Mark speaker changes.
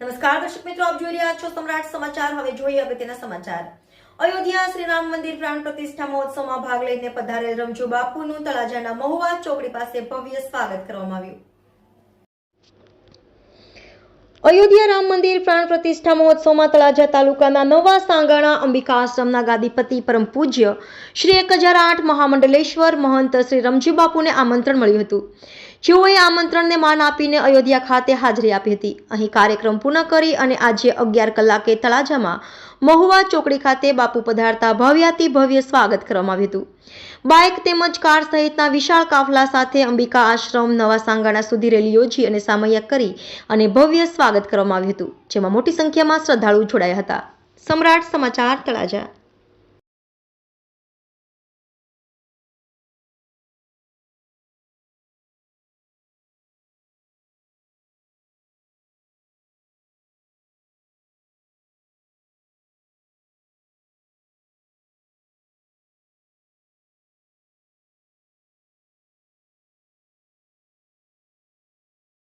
Speaker 1: નમસ્કાર, દર્શક મિત્રો, આપ જોઈ રહ્યા છો સમ્રાટ સમાચાર. હવે જોઈએ અગત્યના સમાચાર. અયોધ્યા શ્રી રામ મંદિર પ્રાણ પ્રતિષ્ઠા મહોત્સવમાં ભાગ લઈને પધારેલ રમજુ બાપુનું તળાજાના મહુવા ચોકડી પાસે ભવ્ય સ્વાગત કરવામાં આવ્યું. અયોધ્યા રામ મંદિર પ્રાણ પ્રતિષ્ઠા મહોત્સવમાં તળાજા તાલુકાના નવા સાંગાણા, અંબિકા આશ્રમના ગાદીપતિ પરમ પૂજ્ય શ્રી એક હજાર આઠ મહામંડલેશ્વર મહંત શ્રી રમજી બાપુને આમંત્રણ મળ્યું હતું. જેઓએ આમંત્રણને માન આપીને અયોધ્યા ખાતે હાજરી આપી હતી. અહીં કાર્યક્રમ પૂર્ણ કરી અને આજે અગિયાર કલાકે તળાજામાં મહુવા ચોકડી ખાતે બાપુ પધારતા ભવ્યાતિ ભવ્ય સ્વાગત કરવામાં આવ્યું હતું. બાઇક તેમજ કાર સહિતના વિશાળ કાફલા સાથે અંબિકા આશ્રમ, નવા સાંગાણા સુધી રેલી યોજી અને સામૈયા કરી અને ભવ્ય સ્વાગત કરવામાં આવ્યું હતું, જેમાં મોટી સંખ્યામાં શ્રદ્ધાળુ જોડાયા હતા. સમ્રાટ સમાચાર તળાજા.